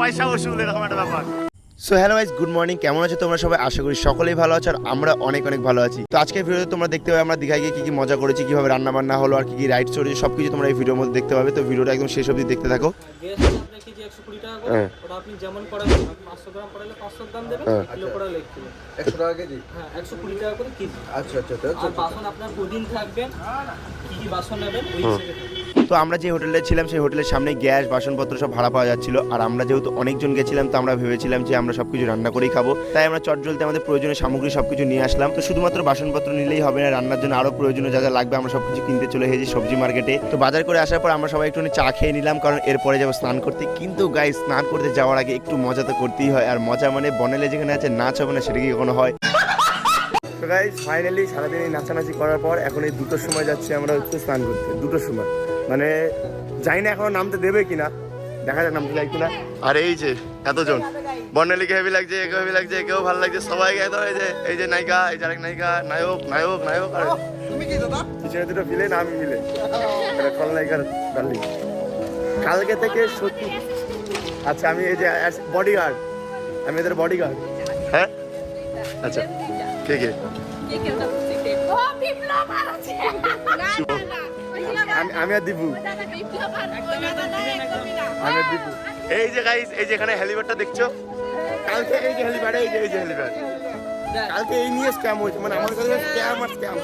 পয়সা ওষুধ এরকম একটা ব্যাপার। So hello guys good morning কেমন আছো তোমরা সবাই? আশা করি সকলেই ভালো আছো আর আমরা অনেক অনেক ভালো আছি। তো আজকের ভিডিওতে তোমরা দেখতে পাবে আমরা দীঘায় গিয়ে কী কী মজা করেছি কীভাবে রান্না বান্না হলো আর কি কি রাইড চলেছে সব কিছু তোমরা এই ভিডিওর মধ্যে দেখতে পাবে। তো ভিডিওটা একদম শেষ অবধি দেখতে থাকো। হ্যাঁ। হ্যাঁ। হ্যাঁ আচ্ছা আচ্ছা আচ্ছা বাসন আপনার কদিন থাকবেন কি কি বাসন নেবেন তো আমরা যে হোটেলে ছিলাম, সেই হোটেলের সামনে গ্যাস, বাসনপত্র সব ভাড়া পাওয়া যাচ্ছিল। আর আমরা যেহেতু অনেকজন গেছিলাম, তো আমরা ভেবেছিলাম যে আমরা সবকিছু রান্না করেই খাব। তাই আমরা চটজলতে আমাদের প্রয়োজনীয় সামগ্রী সবকিছু নিয়ে আসলাম। তো শুধুমাত্র বাসনপত্র নিলেই হবে না, রান্নার জন্য আরও প্রয়োজনীয় যা যা লাগবে আমরা সবকিছু কিনতে চলে এসেছি সবজি মার্কেটে। তো বাজার করে আসার পর আমরা সবাই একটু চা খেয়ে নিলাম, কারণ এরপরে যাব স্নান করতে। কিন্তু গাই স্নান করতে যাওয়ার আগে একটু মজা তো করতেই হয়। আর মজা মানে বনেলে যেখানে আছে নাচ হবে না, সেটা কি কখনো হয়? তো গাইস ফাইনালি সারাদিন এই নাচানাচি করার পর এখন এই দুটোর সময় যাচ্ছি আমরা একটু স্নান করতে। দুটোর সময়। মানে জানি না এখনও নামতে দেবে কিনা। দেখা যাক নামতে যায় কিনা। আর এই যে এতজন। বর্ণালীকে হেভি লাগছে একে হেভি লাগছে কেউ ভালো লাগছে সবাই একদম এই যে এই যে নায়িকা এই যে আরেক নায়িকা নায়ক নায়ক নায়ক আর। পিছনে দুটো মিলে না আমি মিলে এটা খলনায়িকার ডার্লিং কালকে থেকে সত্যি আচ্ছা আমি এই যে বডিগার্ড আমি এদের বডিগার্ড হ্যাঁ? আচ্ছা কে কে? ও বিপ্লব আর আছে না না না আমি আমি আর না আমি আর দিবু। এই যে গাইস এই যে এখানে হেলিপ্যাডটা দেখছ? কালকে এই যে হেলিপ্যাড এই যে এই যে হেলিপ্যাড। কালকে এই নিয়ে স্ক্যাম হয়েছে। মানে আমার কাছে স্ক্যাম আর স্ক্যাম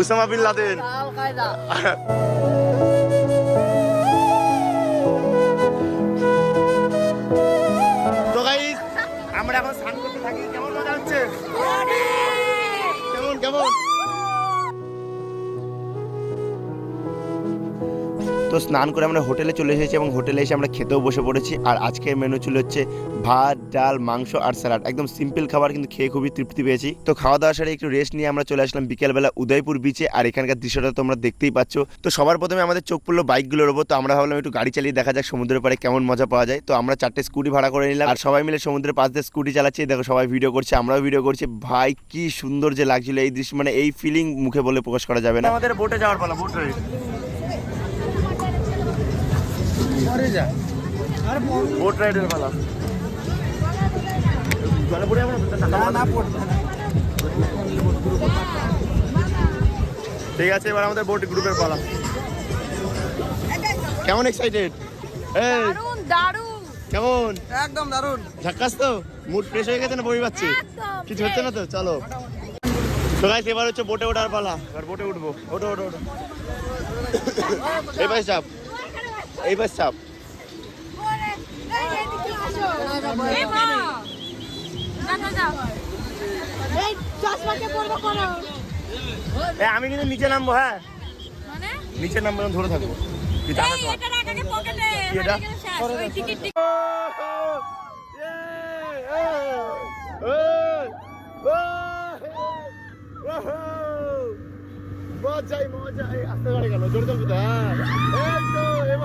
উসামা বিন লাদেন। তো স্নান করে আমরা হোটেলে চলে এসেছি এবং হোটেলে এসে আমরা খেতেও বসে পড়েছি। আর আজকের মেনু ছিল হচ্ছে ভাত, ডাল, মাংস আর স্যালাড একদম সিম্পল খাবার কিন্তু খেয়ে খুবই তৃপ্তি পেয়েছি। তো খাওয়া দাওয়া সাথে একটু রেস্ট নিয়ে আমরা চলে আসলাম বিকেলবেলা উদয়পুর বিচে আর এখানকার দৃশ্যটা তোমরা দেখতেই পাচ্ছ। তো সবার প্রথমে আমাদের চোখ পড়ল বাইকগুলোর ওপর। তো আমরা ভাবলাম একটু গাড়ি চালিয়ে দেখা যাক সমুদ্রের পাড়ে কেমন মজা পাওয়া যায়। তো আমরা চারটে স্কুটি ভাড়া করে নিলাম। আর সবাই মিলে সমুদ্রের পাশ দিয়ে স্কুটি চালাচ্ছি। দেখো সবাই ভিডিও করছে, আমরাও ভিডিও করছি। ভাই, কি সুন্দর যে লাগছিল এই দৃশ্য মানে এই ফিলিং মুখে বলে প্রকাশ করা যাবে না। আমাদের বোটে যাওয়ার পালা বোট বোট রাইডের পালা। জলে পড়ে যাব না? না ঠিক আছে এবার আমাদের বোট গ্রুপের পালা। কেমন এক্সাইটেড এই দারুণ দারুণ। কেমন? একদম দারুণ ঝাক্কাস তো? মুড ফ্রেশ হয়ে গেছে না বই পাচ্ছি? কিছু হচ্ছে না তো? চলো। তো গাইস এবার হচ্ছে বোটে ওঠার পালা। এবার বোটে উঠবো। ওঠো ওঠো ওঠো। এই পাশে চাপ। এই পাশে চাপ এই মা যাও যাও এই চশমাকে পরবো করো এই আমি কিন্তু নিচে নামবো হ্যাঁ মানে নিচে নামবো ধরে থাকব মজাই মজাই আস্তে গাড়ি গেল জোরে চলবি তো হ্যাঁ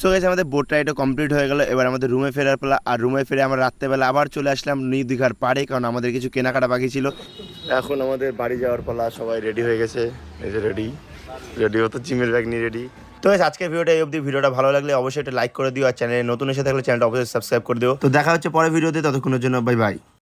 সো গেছে আমাদের বোট রাইডও কমপ্লিট হয়ে গেল। এবার আমাদের রুমে ফেরার পালা। আর রুমে ফিরে আমরা রাত্রেবেলা আবার চলে আসলাম নিউ দীঘার পাড়ে, কারণ আমাদের কিছু কেনাকাটা বাকি ছিল। এখন আমাদের বাড়ি যাওয়ার পালা, সবাই রেডি হয়ে গেছে। রেডি রেডি হতো জিমের ব্যাগ নিয়ে রেডি তো আজকের ভিডিওটা এই অবধি। ভিডিওটা ভালো লাগলে অবশ্যই একটা লাইক করে দিও। আর চ্যানেলে নতুন এসে থাকলে চ্যানেলটা অবশ্যই সাবস্ক্রাইব করে দিও। তো দেখা হচ্ছে পরের ভিডিওতে। ততক্ষণের জন্য বাই বাই